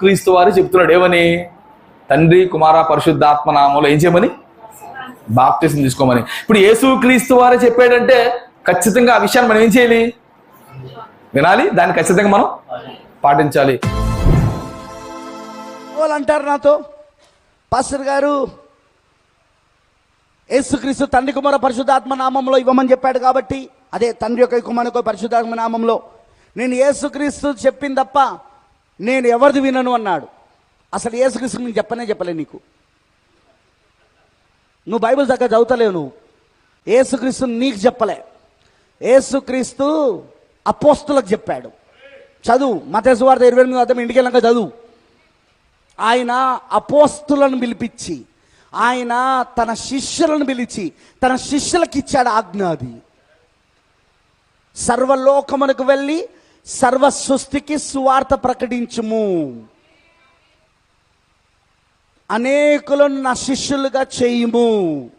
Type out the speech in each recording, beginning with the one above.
క్రీస్తు వారు చెప్తున్నాడు ఏమని? తండ్రి కుమార పరిశుద్ధాత్మ నామంలో ఏం చేయమని? బాప్తిసం తీసుకోమని. ఇప్పుడు యేసు క్రీస్తు వారే చెప్పాడంటే ఖచ్చితంగా ఆ విషయాన్ని మనం ఏం చేయాలి? వినాలి దాన్ని ఖచ్చితంగా మనం పాటించాలి. వాళ్ళు అంటారు నాతో? పాస్టర్ గారు యేసుక్రీస్తు తండ్రి కుమార పరిశుద్ధాత్మ నామంలో ఇవ్వమని చెప్పాడు కాబట్టి అదే తండ్రి యొక్క కుమారుని యొక్క పరిశుద్ధాత్మ నామంలో. నేను యేసుక్రీస్తు చెప్పింది తప్ప నేను ఎవరిది వినను అన్నాడు. అసలు ఏసుకృష్ణ నేను చెప్పనే చెప్పలే నీకు. నువ్వు బైబిల్ దగ్గర చదువుతలేవు నువ్వు. యేసుక్రీస్తు నీకు చెప్పలే. ఏసుక్రీస్తు అపోస్తులకు చెప్పాడు. చదువు. మతేశ్వార్త ఇరవై ఎనిమిది అర్థం ఇంటికి వెళ్ళాక చదువు. ఆయన అపోస్తులను పిలిపించి ఆయన తన శిష్యులను పిలిచి తన శిష్యులకు ఇచ్చాడు ఆజ్ఞ అది. సర్వలోకమునకు వెళ్ళి సర్వ సృష్టికి సువార్త ప్రకటించుము. అనేకులను నా శిష్యులుగా చేయుము.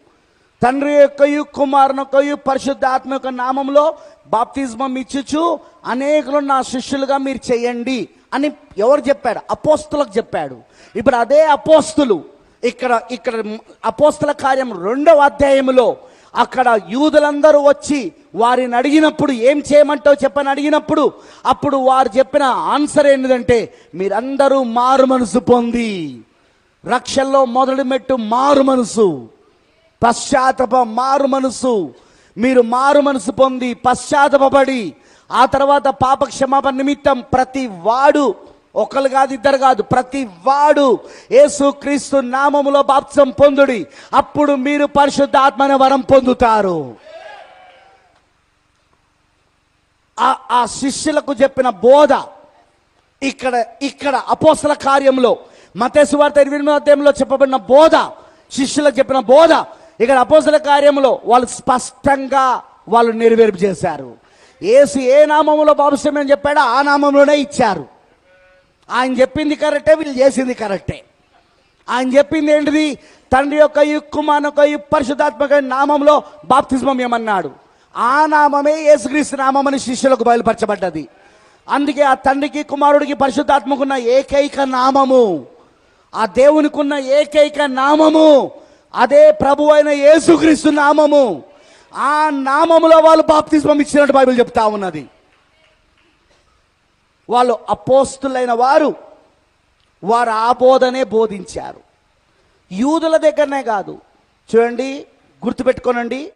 తండ్రి యొక్కయు కుమారునొక్కయు పరిశుద్ధాత్మ యొక్క నామంలో బాప్తిజమం ఇచ్చుచు అనేకులను నా శిష్యులుగా మీరు చేయండి అని ఎవరు చెప్పాడు? అపోస్తులకు చెప్పాడు. ఇప్పుడు అదే అపోస్తులు. ఇక్కడ ఇక్కడ అపోస్తుల కార్యం రెండవ అధ్యాయములో అక్కడ యూదులందరూ వచ్చి వారిని అడిగినప్పుడు ఏం చేయమంటావు చెప్పని అడిగినప్పుడు అప్పుడు వారు చెప్పిన ఆన్సర్ ఏంటంటే మీరందరూ మారు మనసు పొంది. రక్షల్లో మొదటి మెట్టు మారు మనసు. పశ్చాత్తప మారు మనసు. మీరు మారు మనసు పొంది పశ్చాత్తపడి ఆ తర్వాత పాప క్షమాపణ నిమిత్తం ప్రతి వాడు ఒకరు కాదు ఇద్దరు కాదు ప్రతి వాడు యేసు క్రీస్తు నామములో బాప్సం పొందుడి. అప్పుడు మీరు పరిశుద్ధాత్మన వరం పొందుతారు. ఆ- ఆ శిష్యులకు చెప్పిన బోధ ఇక్కడ ఇక్కడ అపోసల కార్యంలో మతేశ్వార్త ఇరవై ఎనిమిదో అధ్యాయంలో చెప్పబడిన బోధ శిష్యులకు చెప్పిన బోధ ఇక్కడ అపోసల కార్యంలో వాళ్ళు స్పష్టంగా వాళ్ళు నెరవేర్పు చేశారు. ఏసు ఏ నామంలో బాబుస్వామి చెప్పాడో ఆ నామంలోనే ఇచ్చారు. ఆయన చెప్పింది కరెక్టే వీళ్ళు చేసింది కరెక్టే. ఆయన చెప్పింది ఏంటిది? తండ్రి యొక్క కుమార్ యొక్క పరిశుద్ధాత్మక నామంలో బాప్తిజమం ఏమన్నాడు? ఆ నామమే యేసుక్రీస్తు నామం అని శిష్యులకు బయలుపరచబడ్డది. అందుకే ఆ తండ్రికి కుమారుడికి పరిశుద్ధాత్మకున్న ఏకైక నామము ఆ దేవునికున్న ఏకైక నామము అదే ప్రభు అయిన యేసుక్రీస్తు నామము. ఆ నామములో వాళ్ళు బాప్తిజమం ఇచ్చినట్టు బైబిల్ చెప్తా ఉన్నది. వాళ్ళు అపోస్తులైన వారు వారు ఆ బోధనే బోధించారు. యూదుల దగ్గరనే కాదు. చూడండి గుర్తుపెట్టుకోనండి.